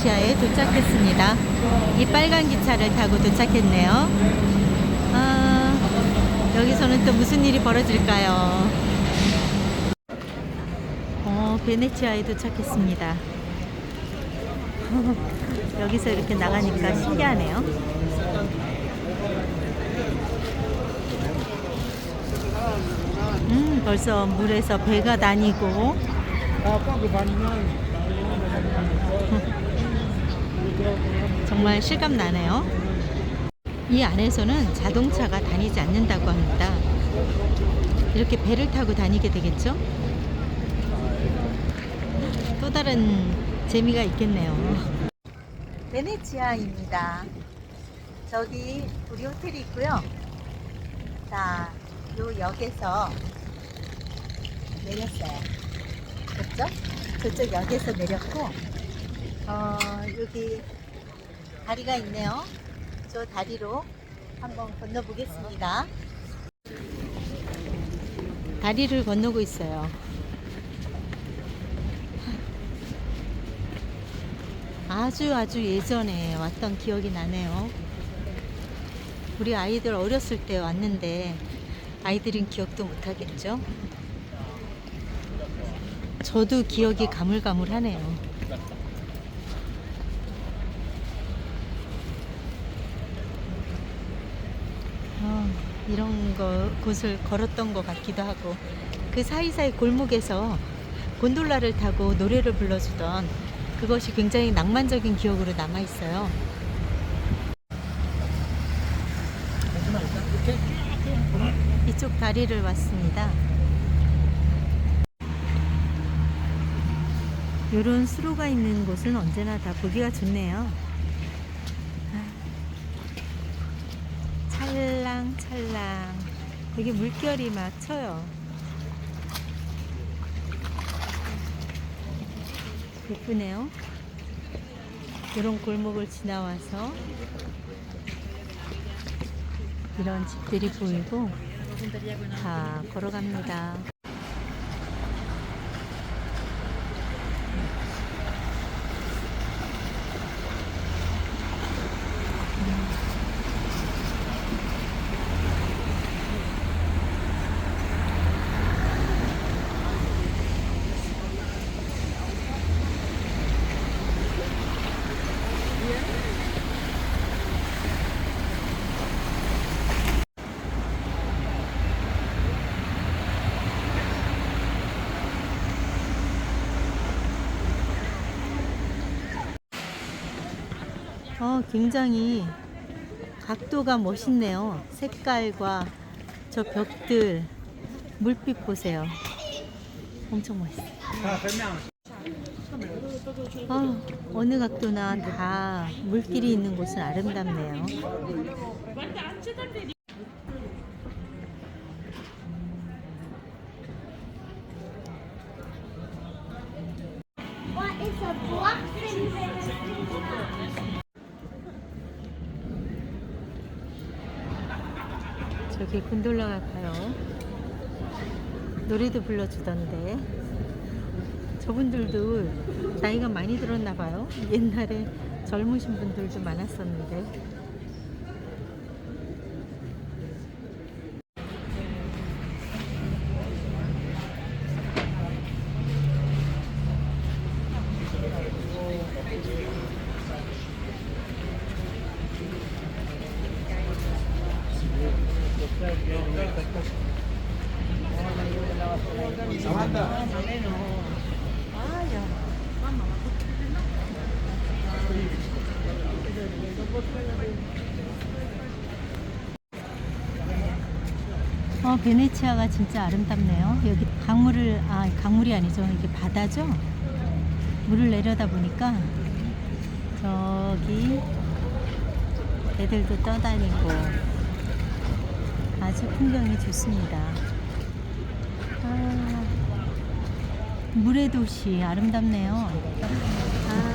베네치아에 도착했습니다. 이 빨간 기차를 타고 도착했네요. 아, 여기서는 또 무슨 일이 벌어질까요? 어, 베네치아에 도착했습니다. 여기서 이렇게 나가니까 신기하네요. 음, 벌써 물에서 배가 다니고 정말 실감 나네요. 이 안에서는 자동차가 다니지 않는다고 합니다. 이렇게 배를 타고 다니게 되겠죠? 또 다른 재미가 있겠네요. 베네치아입니다. 저기 우리 호텔이 있고요. 자, 요 역에서 내렸어요. 그렇죠? 저쪽 역에서 내렸고, 어, 여기 다리가 있네요. 저 다리로 한번 건너보겠습니다. 다리를 건너고 있어요. 아주 아주 예전에 왔던 기억이 나네요. 우리 아이들 어렸을 때 왔는데 아이들은 기억도 못하겠죠? 저도 기억이 가물가물하네요. 아, 이런 거 곳을 걸었던 것 같기도 하고 그 사이사이 골목에서 곤돌라를 타고 노래를 불러주던 그것이 굉장히 낭만적인 기억으로 남아 있어요. 이쪽 다리를 왔습니다. 이런 수로가 있는 곳은 언제나 다 보기가 좋네요. 아, 찰랑찰랑. 되게 물결이 막 쳐요. 예쁘네요. 이런 골목을 지나와서 이런 집들이 보이고 다 걸어갑니다. 어, 굉장히 각도가 멋있네요. 색깔과 저 벽들, 물빛 보세요. 엄청 멋있어요. 아, 어느 각도나 다 물길이 있는 곳은 아름답네요. 저기 곤돌라가 가요. 노래도 불러주던데. 저분들도 나이가 많이 들었나 봐요. 옛날에 젊으신 분들도 많았었는데. 어, 베네치아가 진짜 아름답네요. 여기 강물을, 아, 강물이 아니죠. 이게 바다죠? 물을 내려다 보니까 저기 애들도 떠다니고 아주 풍경이 좋습니다. 아, 물의 도시 아름답네요. 아,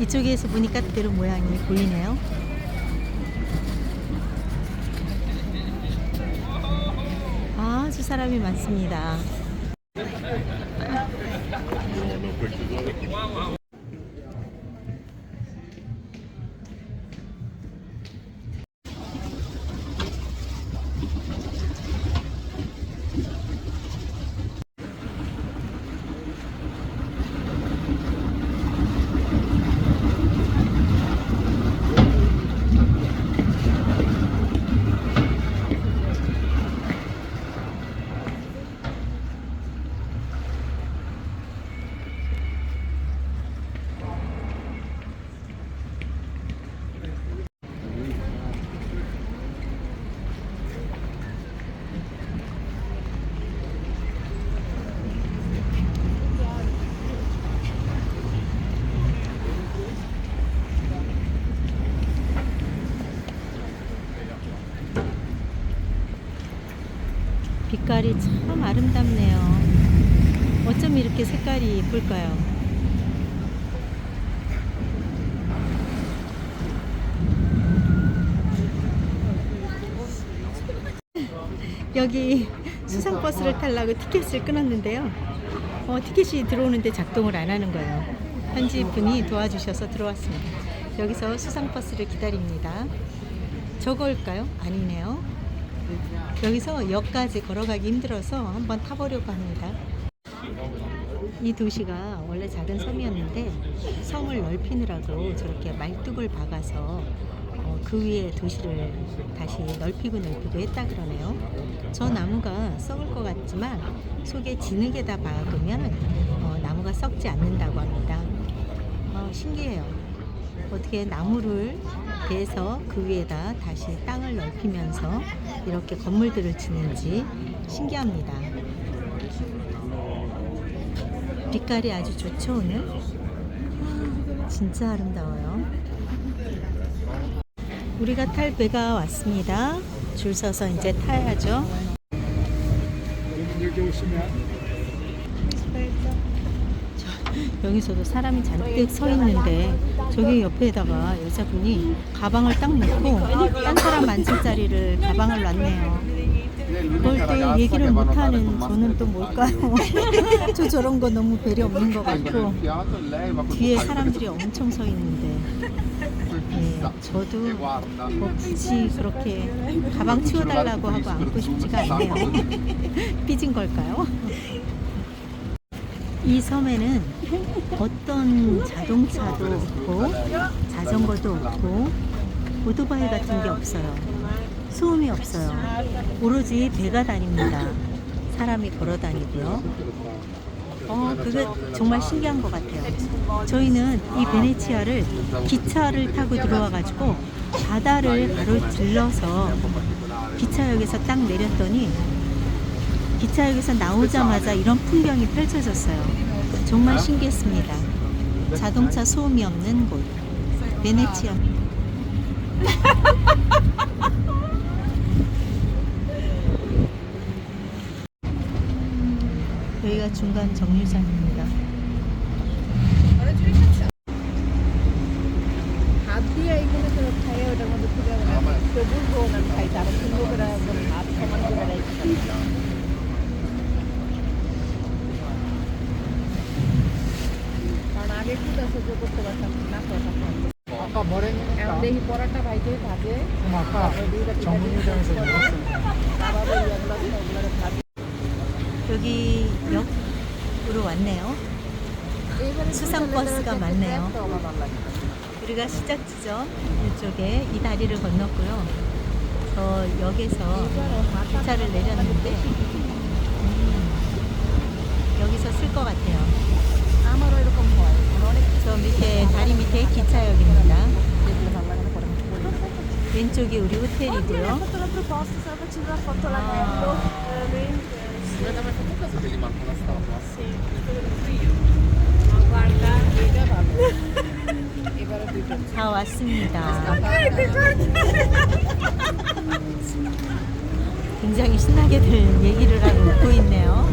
이쪽에서 보니까 그대로 모양이 보이네요. 아주 사람이 많습니다. Não, não, não, of 빛깔이 참 아름답네요. 어쩜 이렇게 색깔이 예쁠까요? 여기 수상버스를 타려고 티켓을 끊었는데요. 어, 티켓이 들어오는데 작동을 안 하는 거예요. 현지 분이 도와주셔서 들어왔습니다. 여기서 수상버스를 기다립니다. 저걸까요? 아니네요. 여기서 역까지 걸어가기 힘들어서 한번 타보려고 합니다. 이 도시가 원래 작은 섬이었는데 섬을 넓히느라고 저렇게 말뚝을 박아서 어, 그 위에 도시를 다시 넓히고 넓히고 했다 그러네요. 저 나무가 썩을 것 같지만 속에 진흙에다 박으면 어, 나무가 썩지 않는다고 합니다. 어, 신기해요. 어떻게 나무를 베서 그 위에다 다시 땅을 넓히면서 이렇게 건물들을 짓는지 신기합니다. 빛깔이 아주 좋죠 오늘? 아, 진짜 아름다워요. 우리가 탈 배가 왔습니다. 줄 서서 이제 타야죠. 여기 오시면 여기서도 사람이 잔뜩 서 있는데 저기 옆에다가 여자분이 가방을 딱 놓고 딴 사람 앉을 자리를 가방을 놨네요. 그럴 때 얘기를 못하는 저는 또 뭘까요? 저 저런 거 너무 배려 없는 것 같고 뒤에 사람들이 엄청 서 있는데 네, 저도 뭐 굳이 그렇게 가방 치워달라고 하고 안고 싶지가 않네요. 삐진 걸까요? 이 섬에는 어떤 자동차도 없고 자전거도 없고 오토바이 같은 게 없어요. 소음이 없어요. 오로지 배가 다닙니다. 사람이 걸어 다니고요. 어, 그게 정말 신기한 것 같아요. 저희는 이 베네치아를 기차를 타고 들어와가지고 바다를 바로 들러서 기차역에서 딱 내렸더니 기차역에서 나오자마자 이런 풍경이 펼쳐졌어요. 정말 신기했습니다. 자동차 소음이 없는 곳, 베네치아. 여기가 중간 정류장입니다. 아까 머랭이니까 아까 정문회장에서 먹었어요 여기 역으로 왔네요. 수상버스가 많네요. 우리가 시작 지점 이쪽에 이 다리를 건넜고요. 저 역에서 기차를 내렸는데 음, 여기서 쓸 것 같아요. 아마로 이렇게 보아요? 저 밑에 다리 밑에 기차역입니다. 왼쪽이 우리 호텔이고요. 아. 다 왔습니다. 굉장히 신나게들 얘기를 하고 웃고 있네요.